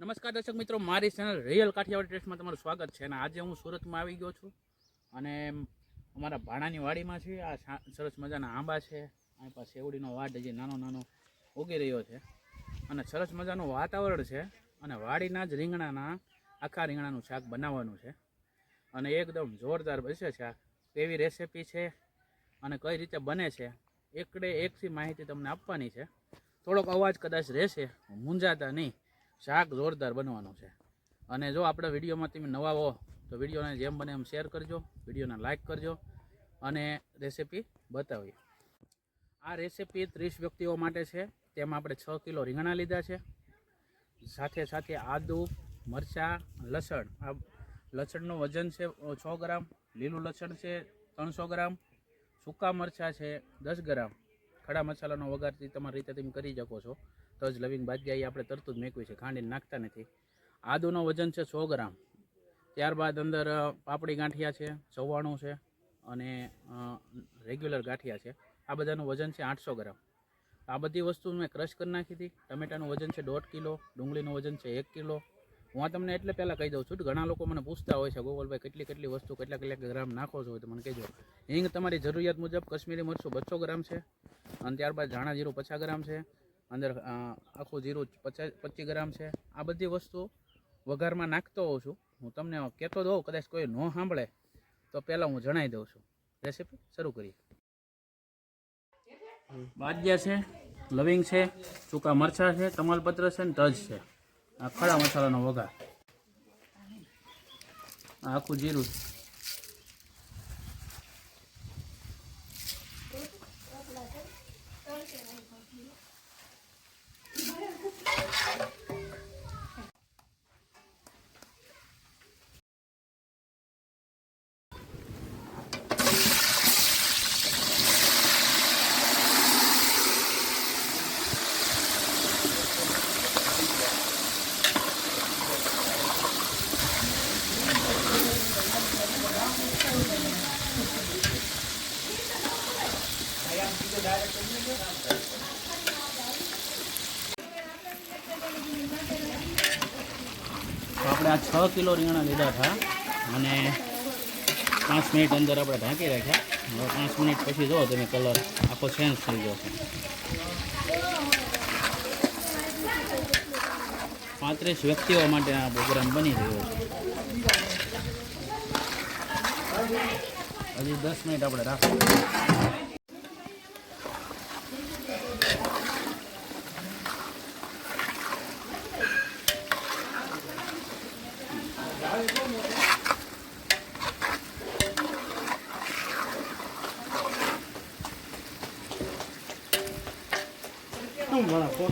નમસ્કાર દર્શક મિત્રો, મારી ચેનલ રિયલ કાઠિયાવાડી ટેસ્ટમાં તમારું સ્વાગત છે. અને આજે હું સુરતમાં આવી ગયો છું અને અમારા ભાણાની વાડીમાં છે. આ સરસ મજાના આંબા છે. અહીં પાસે શેવડીનો વાડ હજી નાનો નાનો ઉગી રહ્યો છે. અને સરસ મજાનું વાતાવરણ છે. અને વાડીના જ રીંગણાના, આખા રીંગણાનું શાક બનાવવાનું છે. અને એકદમ જોરદાર બનશે શાક. કેવી રેસીપી છે અને કઈ રીતે બને છે, એકડે એકથી માહિતી તમને આપવાની છે. થોડોક અવાજ કદાચ રહેશે મૂંઝાતા નહીં. શાક જોરદાર બનવાનું છે. અને જો આપણે વિડીયોમાં તમે નવા હો, તો વિડીયોને જેમ બને એમ શેર કરજો, વિડીયોને લાઇક કરજો અને રેસીપી બતાવી આ રેસીપી ત્રીસ વ્યક્તિઓ માટે છે, તેમાં આપણે છ કિલો રીંગણા લીધા છે. સાથે સાથે આદુ, મરચાં, લસણ. આ લસણનું વજન છે છ ગ્રામ, લીલું લસણ છે ત્રણસો ગ્રામ, સૂકા મરચાં છે દસ ગ્રામ. ખડા મસાલાનો વઘારથી તમારી રીતે તમે કરી શકો છો. તજ લવિંગ બાદગાઈ આપણે તરત જ મેકવી છે, ખાંડીને નાખતા નથી. આદુનો વજન છે સો ગ્રામ. ત્યારબાદ અંદર પાપડી ગાંઠિયા છે, ચવાણું છે અને રેગ્યુલર ગાંઠિયા છે. આ બધાનું વજન છે આઠસો ગ્રામ. આ બધી વસ્તુ મેં ક્રશ કરી નાખી હતી. ટમેટાનું વજન છે દોઢ કિલો, ડુંગળીનું વજન છે એક કિલો. હું આ તમને એટલે પહેલાં કહી દઉં છું, ઘણા લોકો મને પૂછતા હોય છે ગોપાલભાઈ કેટલી કેટલી વસ્તુ કેટલા કેટલા ગ્રામ નાખો છો? તો મને કહેજો. હિંગ તમારી જરૂરિયાત મુજબ, કશ્મીરી મરચું બસો ગ્રામ છે અને ત્યારબાદ ધાણા જીરું પચાસ ગ્રામ છે. અંદર આખું જીરું પચાસ, પચીસ ગ્રામ છે. આ બધી વસ્તુ વઘારમાં નાખતો હોઉં છું. હું તમને કહેતો દઉં, કદાચ કોઈ ન સાંભળે, તો પહેલાં હું જણાવી દઉં છું. રેસીપી શરૂ કરીએ. બાજ્યા છે, લવિંગ છે, સૂકા મરચાં છે, તમાલપત્ર છે ને તજ છે. આ ખડા મસાલાનો વઘાર. આખું જીરું આપણે આ છ કિલો રીંગણા લીધા હતા અને પાંચ મિનિટ અંદર આપણે ઢાંકી રાખ્યા. હવે પાંચ મિનિટ પછી જો તમે કલર આખો ચેન્જ થઈ છે. પાંત્રીસ વ્યક્તિઓ માટે આ પ્રોગ્રામ બની રહ્યો છે. હજી દસ મિનિટ આપણે રાખવું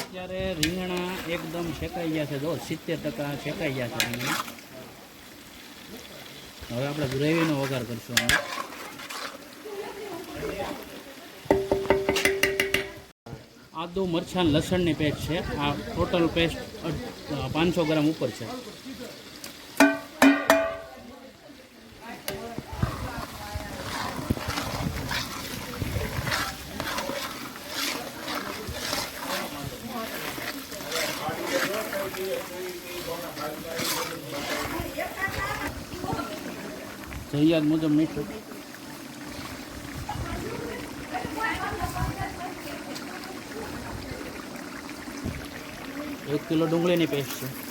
અત્યારે રીંગણા એકદમ શેકાઈ ગયા છે. જો, સિત્તેર ટકા શેકાઈ ગયા છે રીંગણા. હવે આપણે ગ્રેવીનો વઘાર કરશું. આદુ, મરચાં, લસણની પેસ્ટ છે. આ ટોટલ પેસ્ટ પાંચસો ગ્રામ ઉપર છે. જરૂરિયાત મુજબ મીઠું. એક કિલો ડુંગળીની પેસ્ટ છે.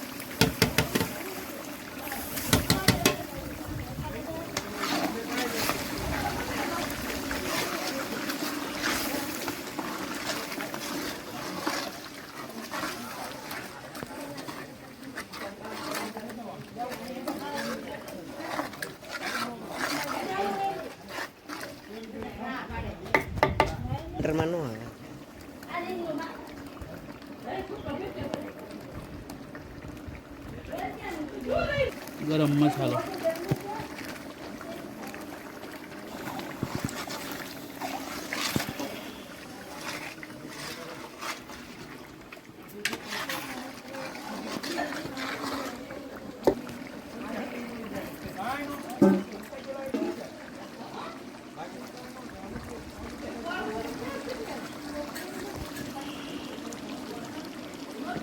મટરમાં ન આવે ગરમ મસાલો.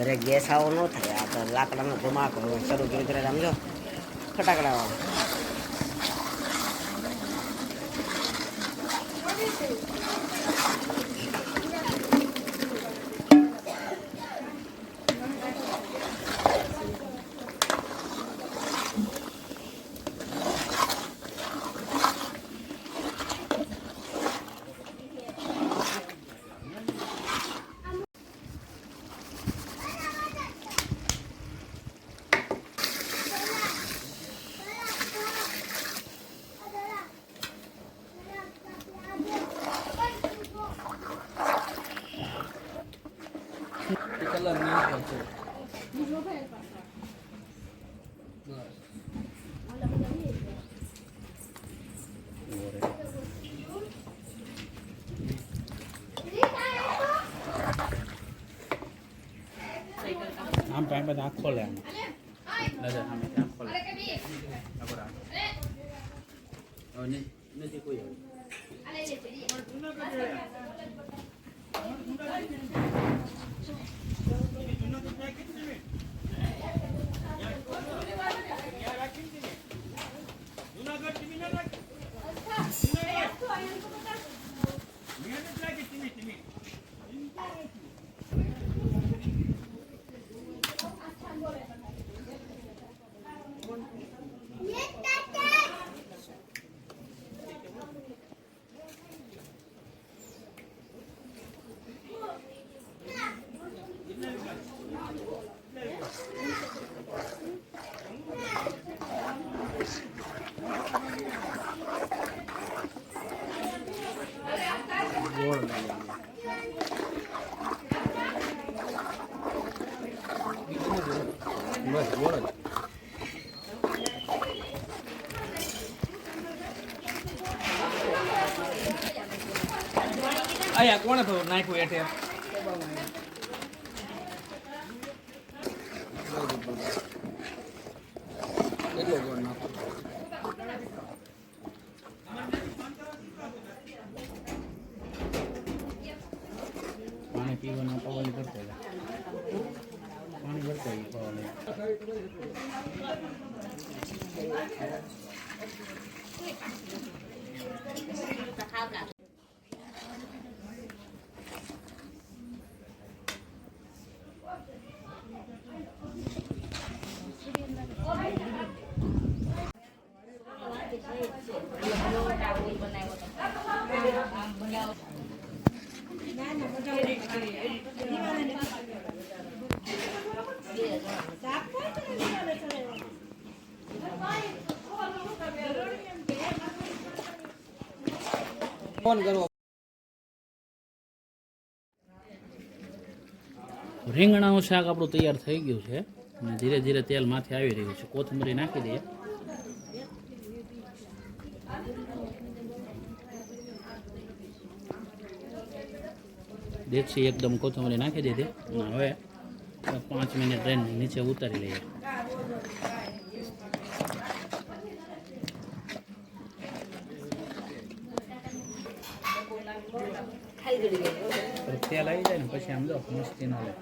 ઘરે ગેસ આવો ન થાય. આ તો લાકડાનો ધમાકો શરૂ ધીરે ધીરે સમજો? ફટાકડા આમ ટાઈમ પછી આંખ ખોલે આમ નજર સામે આંખ ખોલે આખો રાત. હવે નહીં નથી કોઈ આવ્યું. ગોળ લઈ આવ્યો. બસ ગોળ જ આયા કોણે તો નાખ્યું એઠે કેટલો ગોળ નાખો પાણી પીવાનો પવન કરતો જાય પાણી ભરતો જાય પવન ફોન કરવો રીંગણાનું શાક આપણું તૈયાર થઈ ગયું છે અને ધીરે ધીરે તેલ માથે આવી રહ્યું છે. કોથમરી નાખી દઈએ. દેશી એકદમ કોથમરી નાખી દીધી. અને હવે પાંચ મિનિટ રહીને નીચે ઉતારી લઈએ. તેલ આવી જાય ને પછી આમ જો મસ્તી ન લે.